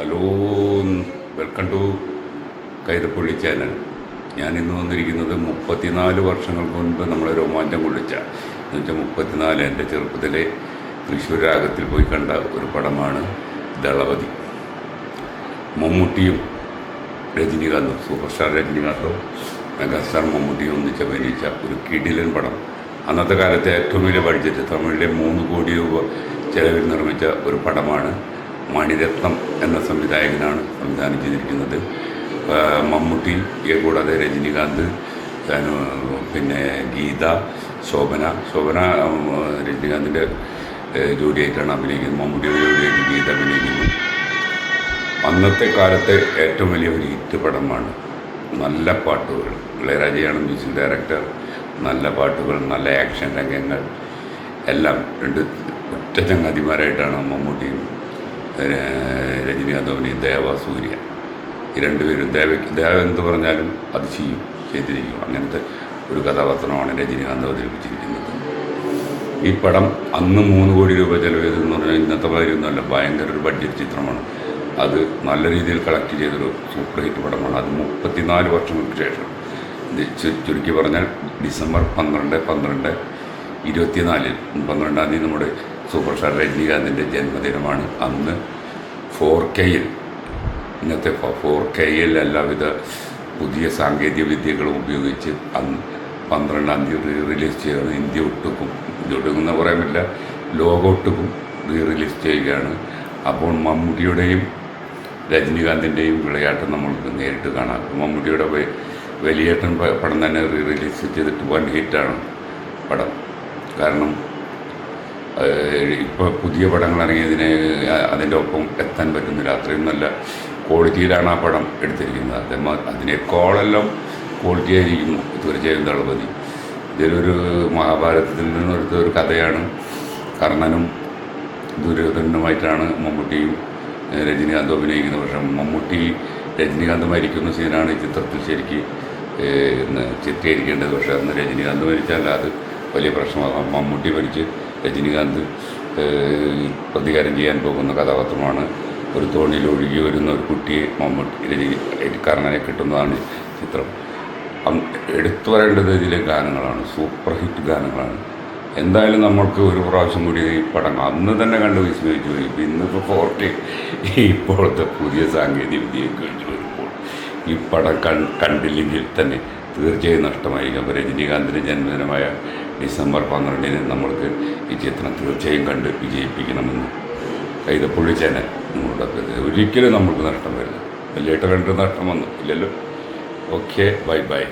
Hello welcome to Kaithappally channel ഞാൻ ഇന്ന് വന്നിരിക്കുന്നത് മുപ്പത്തിനാല് വർഷങ്ങൾ മുൻപ് നമ്മളെ രോമാഞ്ചം കൊള്ളിച്ച എന്ന് വെച്ചാൽ മുപ്പത്തിനാല് എന്റെ ചെറുപ്പത്തിലെ തൃശ്ശൂർ രാഗത്തിൽ പോയി കണ്ട ഒരു പടമാണ് ദളപതി. മമ്മൂട്ടിയും രജനീകാന്തും സൂപ്പർ സ്റ്റാർ രജനീകാന്തും മെഗാസ്റ്റാർ മമ്മൂട്ടിയും ഒന്നിച്ച് അഭിനയിച്ച ഒരു കിടിലൻ പടം. അന്നത്തെ കാലത്തെ ഏറ്റവും വലിയ ബഡ്ജറ്റ് തമിഴിലെ മൂന്ന് കോടി രൂപ ചെലവിൽ നിർമ്മിച്ച ഒരു പടമാണ് മണിരത്നം എന്ന സംവിധായകനാണ് സംവിധാനം ചെയ്തിരിക്കുന്നത്. മമ്മൂട്ടി കൂടാതെ രജനീകാന്ത് പിന്നെ ഗീത ശോഭന. ശോഭന രജനീകാന്തിന്റെ ജോലിയായിട്ടാണ് അഭിനയിക്കുന്നത്. മമ്മൂട്ടിയുടെ ജോലിയായിട്ട് ഗീത അഭിനയിക്കുന്നു. അന്നത്തെ കാലത്തെ ഏറ്റവും വലിയ ഒരു ഹിറ്റ് പടമാണ് നല്ല പാട്ടുകൾ. ഇളയരാജയാണ് മ്യൂസിക് ഡയറക്ടർ. നല്ല പാട്ടുകൾ നല്ല ആക്ഷൻ രംഗങ്ങൾ എല്ലാം രണ്ട് ഒറ്റ ചങ്ങാതിമാരായിട്ടാണ് മമ്മൂട്ടിയും രജനീകാന്ത് അഭിനയും ദേവ സൂര്യ. ഈ രണ്ടുപേരും ദേവ ദേവ എന്ത് പറഞ്ഞാലും അത് ചെയ്യും ചെയ്തിരിക്കും. അങ്ങനത്തെ ഒരു കഥാപാത്രമാണ് രജനീകാന്ത് അവതരിപ്പിച്ചിരിക്കുന്നത്. ഈ പടം അന്ന് മൂന്ന് കോടി രൂപ ചെലവ് ചെയ്തെന്ന് പറഞ്ഞാൽ ഇന്നത്തെ മാതിരിയൊന്നുമല്ല ഭയങ്കര ഒരു ബഡ്ജറ്റ് ചിത്രമാണ്. അത് നല്ല രീതിയിൽ കളക്ട് ചെയ്തൊരു സൂപ്പർ ഹിറ്റ് പടമാണ്. അത് മുപ്പത്തിനാല് വർഷങ്ങൾക്ക് ശേഷം. ചുരുക്കി പറഞ്ഞാൽ ഡിസംബർ പന്ത്രണ്ട് പന്ത്രണ്ട് ഇരുപത്തിനാലിൽ പന്ത്രണ്ടാം തീയതി നമ്മുടെ സൂപ്പർ സ്റ്റാർ രജനീകാന്തിന്റെ ജന്മദിനമാണ്. അന്ന് ഫോർ കെയിൽ ഇന്നത്തെ ഫോർ കെയിൽ എല്ലാവിധ പുതിയ സാങ്കേതിക വിദ്യകളും ഉപയോഗിച്ച് അന്ന് പന്ത്രണ്ടാം തീയതി റിലീസ് ചെയ്യുകയാണ് ഇന്ത്യ ഒട്ടുക്കും. ഇന്ത്യ ഒട്ടുക്കും എന്ന് പറയാൻ പറ്റില്ല ലോകം ഒട്ടുക്കും റീ റിലീസ് ചെയ്യുകയാണ്. അപ്പോൾ മമ്മൂട്ടിയുടെയും രജനീകാന്തിന്റെയും വിളയാട്ടം നമ്മൾക്ക് നേരിട്ട് കാണാം. മമ്മൂട്ടിയുടെ വലിയേട്ടൻ പടം തന്നെ റീ റിലീസ് ചെയ്തിട്ട് വൺ ഹിറ്റാണ് പടം. കാരണം ഇപ്പോൾ പുതിയ പടങ്ങൾ ഇറങ്ങിയതിന് അതിന്റെ ഒപ്പം എത്താൻ പറ്റുന്നില്ല അത്രയും നല്ല ക്വാളിറ്റിയിലാണ് ആ പടം എടുത്തിരിക്കുന്നത്. അതേ അതിനേക്കാളെല്ലാം ക്വാളിറ്റി ആയിരിക്കുന്നു തീർച്ചയായും ദളപതി. ഇതിലൊരു മഹാഭാരതത്തിൽ നിന്നെടുത്ത ഒരു കഥയാണ്. കർണനും ദുര്യോധനുമായിട്ടാണ് മമ്മൂട്ടിയും രജനീകാന്തും അഭിനയിക്കുന്നത്. പക്ഷേ മമ്മൂട്ടി രജനീകാന്ത് മരിക്കുന്ന സീനാണ് ഈ ചിത്രത്തിൽ ശരിക്ക് ചിത്രീകരിക്കേണ്ടത്. പക്ഷേ അന്ന് രജനീകാന്ത് മരിച്ചാൽ അത് വലിയ പ്രശ്നമാകാം മമ്മൂട്ടി മരിച്ച് രജനീകാന്ത് പ്രതികാരം ചെയ്യാൻ പോകുന്ന കഥാപാത്രമാണ്. ഒരു തോണിയിൽ ഒഴുകി വരുന്ന ഒരു കുട്ടിയെ മമ്മൂട്ടി രജനി കർണനെ കിട്ടുന്നതാണ് ചിത്രം. എടുത്തു പറയേണ്ടത് ഇതിലെ ഗാനങ്ങളാണ്. സൂപ്പർ ഹിറ്റ് ഗാനങ്ങളാണ്. എന്തായാലും നമ്മൾക്ക് ഒരു പ്രാവശ്യം കൂടി ഈ പടം അന്ന് തന്നെ കണ്ട് വിസ്മയിച്ചു പോയി. ഇന്നിപ്പോൾ ഫോർട്ടി. ഇപ്പോഴത്തെ പുതിയ സാങ്കേതിക വിദ്യയൊക്കെ വെച്ച് വരുമ്പോൾ ഈ പടം കണ്ടില്ലെങ്കിൽ തന്നെ തീർച്ചയായും നഷ്ടമായിരിക്കും അപ്പോൾ രജനീകാന്തിന്റെ ജന്മദിനമായ ഡിസംബർ പന്ത്രണ്ടിന് നമ്മൾക്ക് ഈ ചിത്രം തീർച്ചയായും കണ്ട് വിജയിപ്പിക്കണമെന്ന് കൈതപ്പുള്ളി ചാനൽ നമ്മളുടെ. ഒരിക്കലും നമ്മൾക്ക് നഷ്ടം വരില്ല. വലിയ കണ്ട് നഷ്ടം വന്നു. ഇല്ലല്ലോ. Okay bye bye.